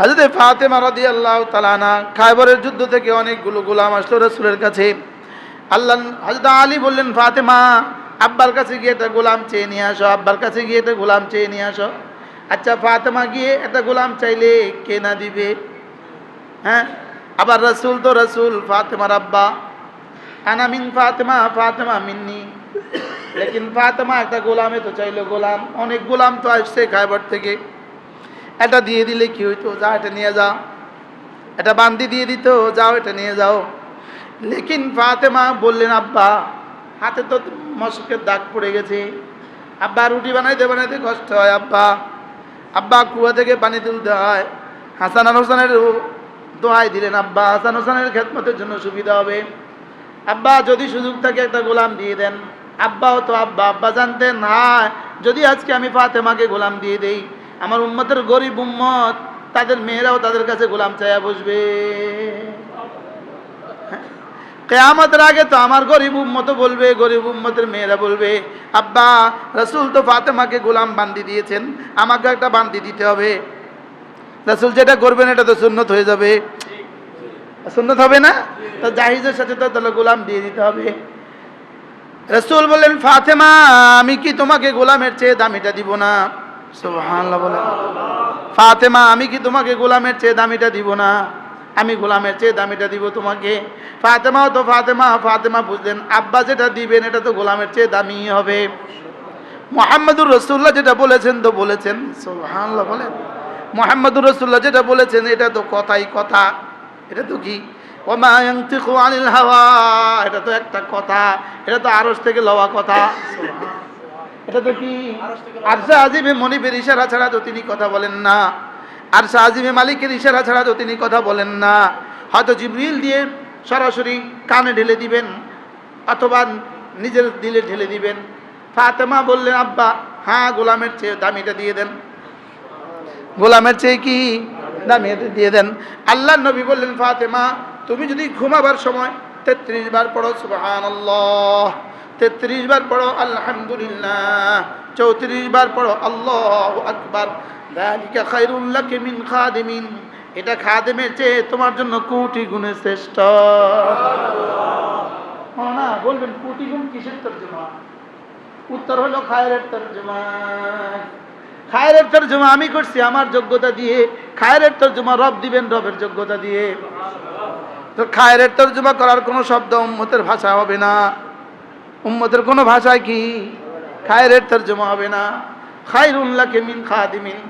হাজরত ফাতেমা রদি আল্লাহ তালানা খাইবরের যুদ্ধ থেকে অনেকগুলো গোলাম আসলো রসুলের কাছে। আল্লাহ হজরত আলী বললেন, ফাতেমা, আব্বার কাছে গিয়ে একটা গোলাম চেয়ে নিয়ে আসো, আব্বার কাছে গিয়ে একটা গোলাম চেয়ে নিয়ে আসো। আচ্ছা ফাতেমা গিয়ে একটা গোলাম চাইলে কে না দিবে? হ্যাঁ আবার রসুল তো রসুল, ফাতেমার আব্বা। আনা মিন ফাতেমা ফাতেমা মিন্নি। লেকিন ফাতেমা একটা গোলামে তো চাইলো গোলাম। অনেক গোলাম তো আসছে খাইবার থেকে। এটা দিয়ে দিলে কি হইতো? যা এটা নিয়ে যাও। এটা বান্দি দিয়ে দিত, যাও, এটা নিয়ে যাও। লেকিন ফাতেমা বললেন, আব্বা, হাতে তো মশকের দাগ পড়ে গেছে। আব্বা, রুটি বানাইতে বানাইতে কষ্ট হয়, আব্বা। আব্বা, কুয়া থেকে পানি তুলতে হয়। হাসান হোসেনের দোহাই দিলেন, আব্বা, হাসান হোসেনের খেদমতের জন্য সুবিধা হবে। আব্বা, যদি সুযোগ থাকে একটা গোলাম দিয়ে দেন। আব্বাও তো আব্বা আব্বা জানতেন হ্যাঁ যদি আজকে আমি ফাতেমাকে গোলাম দিয়ে দেই আমার উম্মতের গরিব উম্মত, তাদের মেয়েরাও তাদের কাছে গোলাম চাইয়া বসবে। কেয়ামতের আগে তো আমার গরিব উম্মত বলবে, গরিব উম্মতের মেয়েরা বলবে, আব্বা, রসুল তো ফাতেমাকে গোলাম বান্দি দিয়েছেন, আমাকে একটা বান্দি দিতে হবে। রসুল যেটা করবেন, এটা তো সুন্নত হয়ে যাবে। সুন্নত হবে না? তো জাহিজের সাথে তো তাহলে গোলাম দিয়ে দিতে হবে। রসুল বললেন, ফাতেমা, আমি কি তোমাকে গোলামের চেয়ে দামিটা দিব না? ফাতেমা, আমি কি তোমাকে গোলামের চেয়ে দামিটা দিব না? আমি গোলামের চেয়ে দামিটা দিব তোমাকে। ফাতেমাও তো ফাতেমা ফাতেমা বুঝলেন, আব্বা যেটা দিবেন, এটা তো গোলামের চেয়ে দামি হবে। মোহাম্মদুর রসুল্লাহ যেটা বলেছেন, তো বলেছেন। সুবহানাল্লাহ বলেন মোহাম্মদুর রসুল্লাহ যেটা বলেছেন, এটা তো কথাই কথা। এটা তো কি? ওমা ইয়ানতিকু আনিল হাওয়া, এটা তো একটা কথা। এটা তো আরস থেকে লওয়া কথা। এটা তো কি? আরশা আজিমে মনিবের ইশারা ছাড়া তো তিনি কথা বলেন না। আরশা আজিমে মালিকের ইশারা ছাড়া তো তিনি কথা বলেন না। হয়তো জিবরিল দিয়ে সরাসরি কানে ঢেলে দিবেন, অথবা নিজের দিলে ঢেলে দিবেন। ফাতেমা বললেন, আব্বা হ্যাঁ গোলামের চেয়ে দামিটা দিয়ে দেন। গোলামের চেয়ে কি দামিটা দিয়ে দেন। আল্লাহ নবী বললেন, ফাতেমা, তুমি যদি ঘুমাবার সময় তেত্রিশ বার পড়ো সুবাহান তেত্রিশ বার পড়ো, আলহামদুলিল্লাহ। চৌত্রিশ বার পড়ো, আল্লাহ আকবার। দালিকা খাইরুল্লাহকে মিন খাদিমিন। এটা খাদেমের চেয়ে তোমার জন্য কোটি গুণে শ্রেষ্ঠ। না, বলবেন কোটি গুণ কিসের তর্জমা? উত্তর হলো খায়ের তর্জমা। খায়ের তর্জমা আমি করছি আমার যোগ্যতা দিয়ে। খায়ের তর্জমা রব দিবেন রবের যোগ্যতা দিয়ে। তো খায়ের তর্জমা করার কোনো শব্দ উম্মতের ভাষা হবে না। উম্মতের কোনো ভাষায় কি? খায়ের তর্জমা হবে না। খায়রুল্লাহকে মিন খাদিমিন।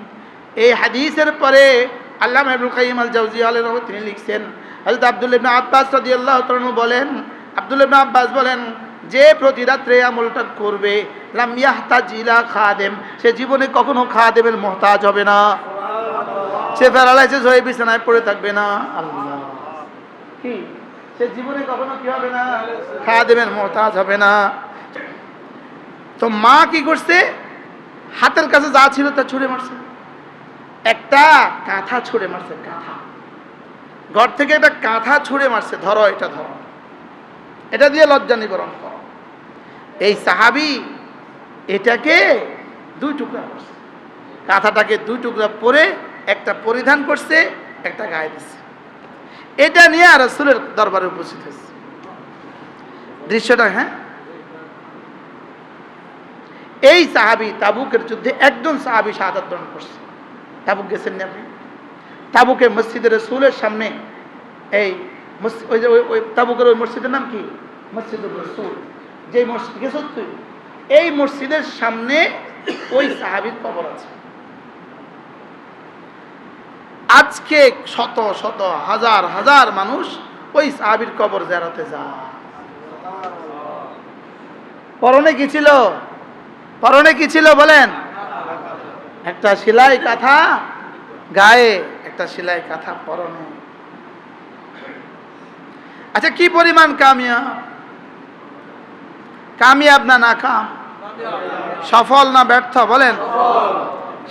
এই হাদিসের পরে আল্লাহ আবুল কাইম আল জাউজি আলের তিনি লিখছেন হজরত আব্দুল ইবনা আব্বাস রাদিয়াল্লাহু তাআলা বলেন, আব্দুল ইবনা আব্বাস বলেন, যে প্রতি রাত্রে আমলটা করবে ইলা খাদেম, সে জীবনে কখনো খাদেমের মহতাজ হবে না। সে প্যারালাইসিস হয়ে বিছানায় পড়ে থাকবে না। আল্লাহ কি? সে জীবনে কখনো কি হবে না? খাদেমের মহতাজ হবে না। তো মা কি করছে? হাতের কাছে যা ছিল তা ছুঁড়ে মারছে। একটা কাঁথা ছুঁড়ে মারছে, কাঁথা। ঘর থেকে একটা কাঁথা ছুঁড়ে মারছে, ধরো এটা ধরো। এটা দিয়ে লজ্জা নিবারণ করো। এই সাহাবি এটাকে দুই টুকরা করছে। কাঁথাটাকে দুই টুকরা পরে একটা পরিধান করছে, একটা গায়ে দিচ্ছে। এটা নিয়ে আর রসুলের দরবারে উপস্থিত হয়েছে। দৃশ্যটা হ্যাঁ? এই সাহাবি তাবুকের যুদ্ধে একজন সাহাবি শাহাদাত বরণ করছে। তাবুক গেছেন না আপনি? তাবুকে মসজিদের রসুলের সামনে এই ওই যে, ওই তাবুকের ওই মসজিদের নাম কি? মসজিদুর রসুল। যে মসজিদ গেছ তুই? এই মসজিদের সামনে ওই সাহাবির কবর আছে। আজকে শত শত, হাজার হাজার মানুষ ওই সাহাবির কবর জেরাতে যায়। পরনে কি ছিল? পরনে কি ছিল বলেন? একটা সেলাই কাঁথা গায়ে, একটা সেলাই কাঁথা পরনে। আচ্ছা কি পরিমাণ কামিয়া? কামিয়াব না না কাম সফল না ব্যর্থ? বলেন।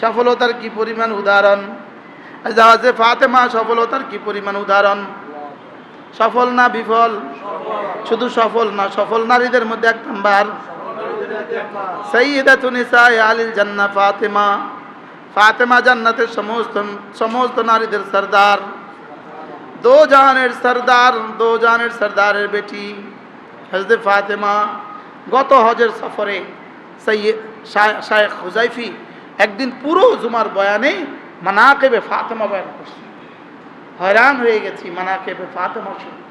সফলতার কি পরিমাণ উদাহরণ? জাহাজে ফাতেমা সফলতার কি পরিমাণ উদাহরণ? সফল না বিফল? শুধু সফল না, সফল নারীদের মধ্যে এক নাম্বার। জান্নাহ ফাতেমা। ফাতেমা সমস্ত সমস্ত নারীদের দো সর্দার, দো বেটি ফাতেমা। গত হজের সফরে সৈয়দ হুজাইফি একদিন পুরো জুমার বয়ানে মানাকেবে ফাতেমা বয়ান করছে। হয়রান হয়ে গেছি মানাকেবে ফাতেমা শুনে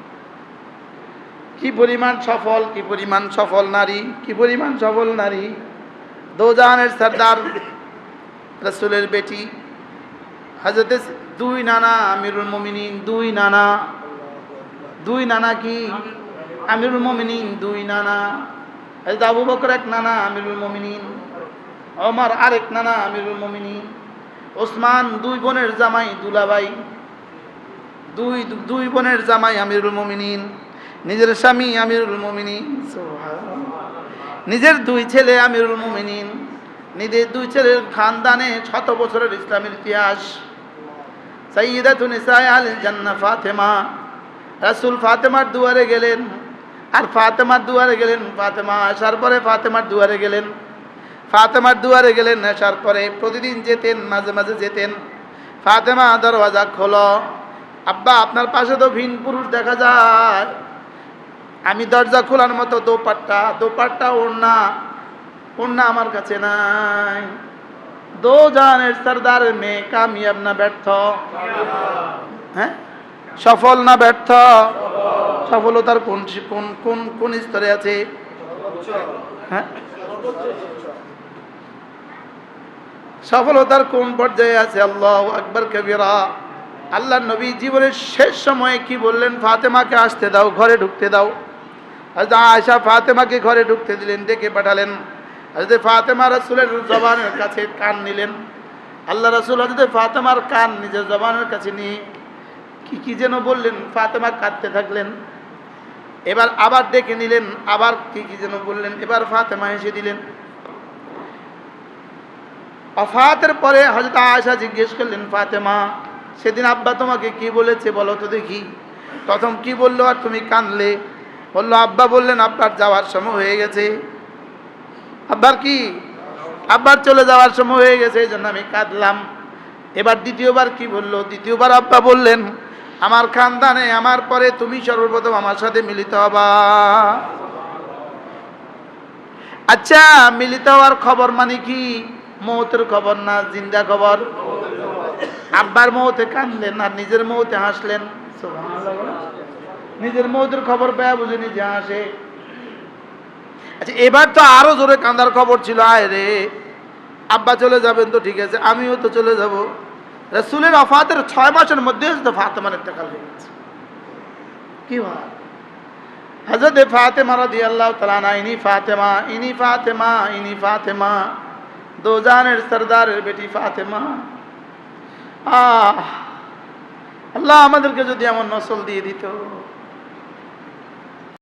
কি পরিমাণ সফল, কি পরিমাণ সফল নারী, কি পরিমাণ সফল নারী। দোজাহানের সর্দার রসুলের বেটি হাজরতে দুই নানা আমিরুল মমিনিন, দুই নানা দুই নানা কি? আমিরুল মমিনিন, দুই নানা। হজরত আবু বকর এক নানা আমিরুল মমিনিন, ওমর আরেক নানা আমিরুল মমিনিন। ওসমান, দুই বোনের জামাই দুলাভাই, দুই দুই বোনের জামাই আমিরুল মমিনিন, নিজের স্বামী আমিরুল মমিনিন নিজের দুই ছেলে আমিরুল মুমিনিন, নিজের দুই ছেলের খানদানে শত বছরের ইসলামের ইতিহাস। আল জান্না ফাতেমা, রাসূল ফাতেমার দুয়ারে গেলেন, আর ফাতেমার দুয়ারে গেলেন ফাতেমা, আসার পরে ফাতেমার দুয়ারে গেলেন। ফাতেমার দুয়ারে গেলেন, নেশার পরে প্রতিদিন যেতেন, মাঝে মাঝে যেতেন। ফাতেমা দরওয়াজা খোলো, আব্বা, আপনার পাশে তো ভিন পুরুষ দেখা যায়। আমি দরজা খোলার মতো দোপাট্টা দোপাট্টা ওড়না ওড়না আমার কাছে নাই। দো জানের সর্দার মেয়ে কামিয়াব না ব্যর্থ? হ্যাঁ? সফল না ব্যর্থ? সফলতার কোন কোন কোন কোন স্তরে আছে? হ্যাঁ? সফলতার কোন পর্যায়ে আছে? আল্লাহ আকবর কবিরা। আল্লাহ নবী জীবনের শেষ সময়ে কি বললেন? ফাতেমাকে আসতে দাও, ঘরে ঢুকতে দাও। আয়সা ফাতেমাকে ঘরে ঢুকতে দিলেন, ডেকে পাঠালেন। হজরত ফাতেমা রসুলের জবানের কাছে কান নিলেন। আল্লাহ রসুল হজরত ফাতেমার কান নিজের জবানের কাছে নিয়ে কি কি যেন বললেন, ফাতেমা কাঁদতে থাকলেন। এবার আবার ডেকে নিলেন, আবার কি কি যেন বললেন, এবার ফাতেমা হেসে দিলেন। অফাতের পরে হজরত আয়সা জিজ্ঞেস করলেন, ফাতেমা, সেদিন আব্বা তোমাকে কি বলেছে বলো তো দেখি? প্রথম কি বলল, আর তুমি কানলে বলল, আব্বা বললেন আব্বার যাওয়ার সময় হয়ে গেছে। আব্বার কি? আব্বার চলে যাওয়ার সময় হয়ে গেছে এই জন্য আমি কাঁদলাম। এবার দ্বিতীয়বার কি বলল? দ্বিতীয়বার আব্বা বললেন, আমার খানদানে, আমার পরে তুমি সর্বপ্রথম আমার সাথে মিলিত হবা। আচ্ছা মিলিত হওয়ার খবর মানে কি? মৌতের খবর না, জিন্দা খবর? আব্বার মৌতে কানলেন আর নিজের মৌতে হাসলেন। নিজের মৌতের খবর পেয়ে বুঝে নিজে হাসে। আচ্ছা এবার তো আরও জোরে কান্দার খবর ছিল, আয় রে। আব্বা চলে যাবেন তো ঠিক আছে, আমিও তো চলে যাব। রসুলের অফাতের ছয় মাসের মধ্যে তো ফাতেমার ইন্তেকাল হয়ে গেছে। কি হজরত ফাতেমা রাদি আল্লাহ তালানা ইনি ফাতেমা ইনি ফাতেমা ইনি ফাতেমা। দো জানের সর্দারের বেটি ফাতেমা। আহ আল্লাহ আমাদেরকে যদি এমন নসল দিয়ে দিত।